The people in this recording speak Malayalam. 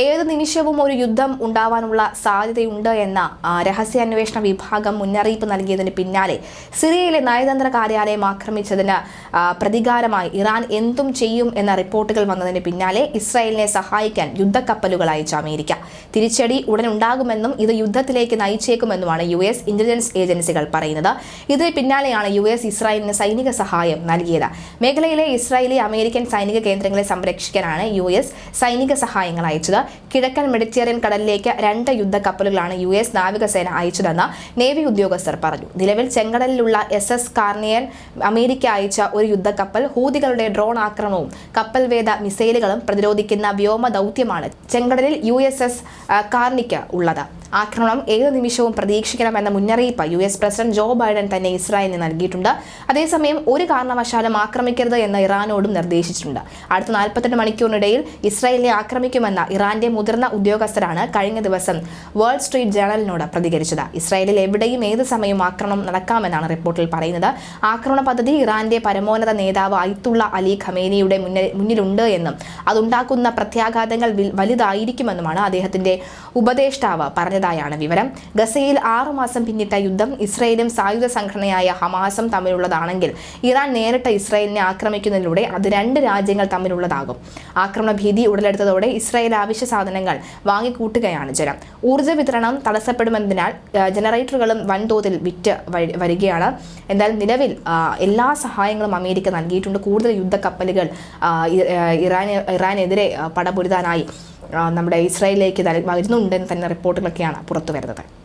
ഏത് നിമിഷവും ഒരു യുദ്ധം ഉണ്ടാവാനുള്ള സാധ്യതയുണ്ട് എന്ന രഹസ്യാന്വേഷണ വിഭാഗം മുന്നറിയിപ്പ് നൽകിയതിന് പിന്നാലെ സിറിയയിലെ നയതന്ത്ര കാര്യാലയം ആക്രമിച്ചതിന് പ്രതികാരമായി ഇറാൻ എന്തും ചെയ്യും എന്ന റിപ്പോർട്ടുകൾ വന്നതിന് പിന്നാലെ ഇസ്രായേലിനെ സഹായിക്കാൻ യുദ്ധക്കപ്പലുകൾ അയച്ച അമേരിക്ക. തിരിച്ചടി ഉടൻ ഉണ്ടാകുമെന്നും ഇത് യുദ്ധത്തിലേക്ക് നയിച്ചേക്കുമെന്നുമാണ് യു എസ് ഇന്റലിജൻസ് ഏജൻസികൾ പറയുന്നത്. ഇതിന് പിന്നാലെയാണ് യു എസ് ഇസ്രായേലിന് സൈനിക സഹായം നൽകിയത്. മേഖലയിലെ ഇസ്രായേലി അമേരിക്കൻ സൈനിക കേന്ദ്രങ്ങളെ സംരക്ഷിക്കാനാണ് യു എസ് സൈനിക സഹായങ്ങൾ അയച്ചത്. കിഴക്കൻ മെഡിറ്ററേനിയൻ കടലിലേക്ക് രണ്ട് യുദ്ധക്കപ്പലുകളാണ് യു എസ് നാവികസേന അയച്ചതെന്ന് നേവി ഉദ്യോഗസ്ഥർ പറഞ്ഞു. നിലവിൽ ചെങ്കടലിലുള്ള എസ് എസ് കാർണിയൻ അമേരിക്ക അയച്ച ഒരു യുദ്ധക്കപ്പൽ ഹൂതികളുടെ ഡ്രോൺ ആക്രമണവും കപ്പൽവേദ മിസൈലുകളും പ്രതിരോധിക്കുന്ന വ്യോമ ദൗത്യമാണ് ചെങ്കടലിൽ യു എസ് എസ് കാർണിക്ക് ഉള്ളത്. ആക്രമണം ഏത് നിമിഷവും പ്രതീക്ഷിക്കണമെന്ന മുന്നറിയിപ്പ് U S president Joe Biden തന്നെ ഇസ്രായേലിന് നൽകിയിട്ടുണ്ട്. അതേസമയം ഒരു കാരണവശാലും ആക്രമിക്കരുത് എന്ന് ഇറാനോടും നിർദ്ദേശിച്ചിട്ടുണ്ട്. അടുത്ത നാൽപ്പത്തെട്ട് മണിക്കൂറിനിടയിൽ ഇസ്രായേലിനെ ആക്രമിക്കുമെന്ന ഇറാന്റെ മുതിർന്ന ഉദ്യോഗസ്ഥരാണ് കഴിഞ്ഞ ദിവസം വേൾഡ് സ്ട്രീറ്റ് ജേണലിനോട് പ്രതികരിച്ചത്. ഇസ്രായേലിൽ എവിടെയും ഏത് സമയവും ആക്രമണം നടക്കാമെന്നാണ് റിപ്പോർട്ടിൽ പറയുന്നത്. ആക്രമണ പദ്ധതി ഇറാന്റെ പരമോന്നത നേതാവ് അയ്ത്തുള്ള അലി ഖമേനിയുടെ മുന്നിലുണ്ട് എന്നും അതുണ്ടാക്കുന്ന പ്രത്യാഘാതങ്ങൾ വലുതായിരിക്കുമെന്നുമാണ് അദ്ദേഹത്തിന്റെ ഉപദേഷ്ടാവ് പറഞ്ഞതായാണ് വിവരം. ഗസയിൽ ആറുമാസം പിന്നിട്ട യുദ്ധം ഇസ്രയേലും സായുധ സംഘടനയായ ഹമാസും തമ്മിലുള്ളതാണെങ്കിൽ ഇറാൻ നേരിട്ട് ഇസ്രയേലിനെ ആക്രമിക്കുന്നതിലൂടെ അത് രണ്ട് രാജ്യങ്ങൾ തമ്മിലുള്ളതാകും. ആക്രമണ ഭീതി ഉടലെടുത്തതോടെ ഇസ്രായേൽ ആവശ്യ സാധനങ്ങൾ വാങ്ങിക്കൂട്ടുകയാണ് ജനം. ഊർജ വിതരണം തടസ്സപ്പെടുമെന്നതിനാൽ ജനറേറ്ററുകളും വൻതോതിൽ വിറ്റ് വരികയാണ്. എന്നാൽ നിലവിൽ എല്ലാ സഹായങ്ങളും അമേരിക്ക നൽകിയിട്ടുണ്ട്. കൂടുതൽ യുദ്ധക്കപ്പലുകൾ ഇറാൻ ഇറാനെതിരെ പടപൊരുതാനായി. നമ്മുടെ ഇസ്രായേലിലേക്ക് വരുന്നുണ്ടെന്ന് തന്നെ റിപ്പോർട്ടുകളൊക്കെയാണ് പുറത്തു വരുന്നത്.